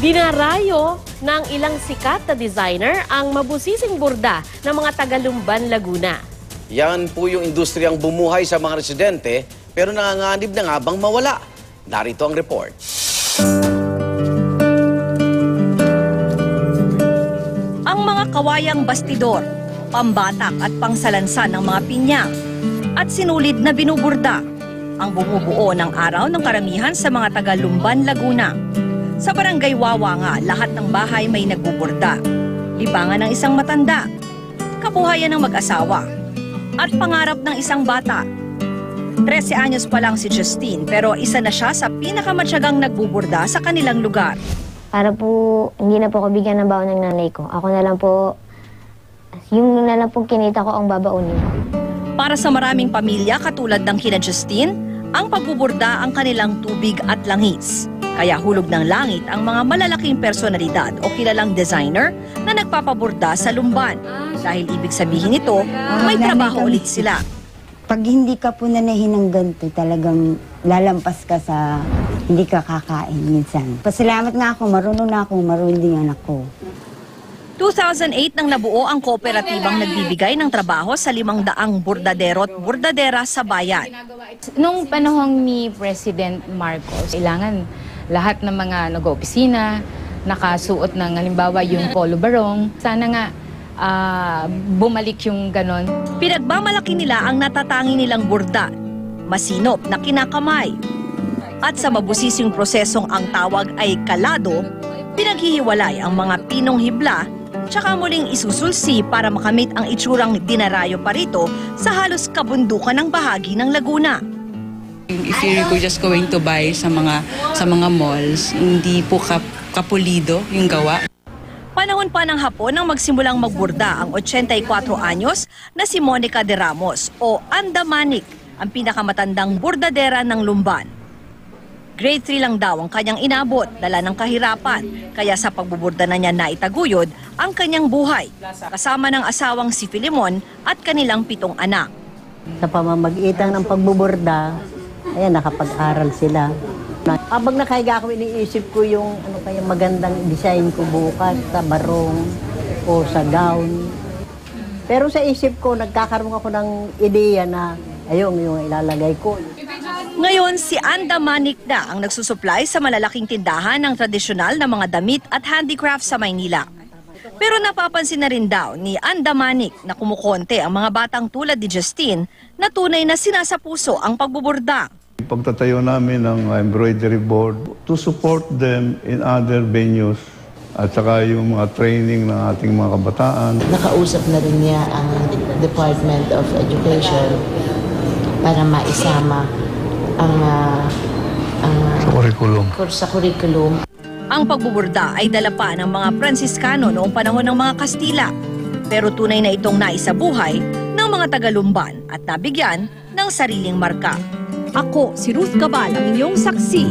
Dinarayo ng ilang sikat na designer ang mabusising burda ng mga Tagalumban, Laguna. Yan po yung industriyang bumuhay sa mga residente pero nanganganib na nga bang mawala. Narito ang report. Ang mga kawayang bastidor, pambatak at pangsalansan ng mga pinyang at sinulid na binuburda ang bumubuo ng araw ng karamihan sa mga taga Lumban, Laguna. Sa barangay Wawa nga, lahat ng bahay may nagbuburda. Libangan ng isang matanda, kabuhayan ng mag-asawa, at pangarap ng isang bata. 13 anyos pa lang si Justine pero isa na siya sa pinakamatyagang nagbuburda sa kanilang lugar. Para po, hindi na po ako bigyan ng baon ng nanay ko. Ako na lang po, yung na lang po kinita ko ang babaunin ko. Para sa maraming pamilya katulad ng kina Justine, ang pagbuburda ang kanilang tubig at langis. Kaya hulog ng langit ang mga malalaking personalidad o kilalang designer na nagpapaburda sa lumban. Dahil ibig sabihin nito, may trabaho ulit sila. Pag hindi ka po nanahin ng ganito, talagang lalampas ka sa hindi ka kakain minsan. Pasalamat nga ako, marunong na ako, marunong din anak ko. 2008 nang nabuo ang kooperatibang nagbibigay ng trabaho sa limang daang burdadero at burdadera sa bayan. Nung panahon ni President Marcos, kailangan lahat ng mga nag-opisina, nakasuot ng halimbawa yung polo barong. Sana nga ah, bumalik yung ganon. Pinagmamalaki nila ang natatangi nilang burda, masinop na kinakamay. At sa mabusising prosesong ang tawag ay kalado, pinaghihiwalay ang mga pinong hibla tsaka muling isusulsi para makamit ang itsurang dinarayo pa rito sa halos kabundukan ng bahagi ng Laguna. If you're just going to buy sa mga sa mga malls, hindi po kap, kapulido yung gawa. Panahon pa ng hapon nang magsimulang magburda ang 84 anyos na si Monica de Ramos o Andamanik, ang pinakamatandang burdadera ng Lumban. Grade 3 lang daw ang kanyang inabot, dala ng kahirapan, kaya sa pagbuburda na niya naitaguyod ang kanyang buhay, kasama ng asawang si Filimon at kanilang pitong anak. Sa pamamagitan ng pagbuborda, ayan, nakapag-aral sila. Habang nakahiga ako, iniisip ko yung ano kaya magandang design ko bukas sa barong o sa gown. Pero sa isip ko, nagkakaroon ako ng ideya na ayun, yung ilalagay ko. Ngayon, si Anda Manik na ang nagsusupply sa malalaking tindahan ng tradisyonal na mga damit at handicraft sa Maynila. Pero napapansin na rin daw ni Anda Manik na kumukonte ang mga batang tulad ni Justine na tunay na sinasapuso ang pagbuburda. Pagtatayo namin ng embroidery board to support them in other venues at saka yung mga training ng ating mga kabataan. Nakausap na rin niya ang Department of Education para maisama ang, ah, ang ah, Curriculum. sa curriculum. Ang pagbuburda ay dala pa ng mga Pransiskano noong panahon ng mga Kastila. Pero tunay na itong naisabuhay ng mga Tagalumban at nabigyan ng sariling marka. Ako, si Ruth Cabal, ang inyong saksi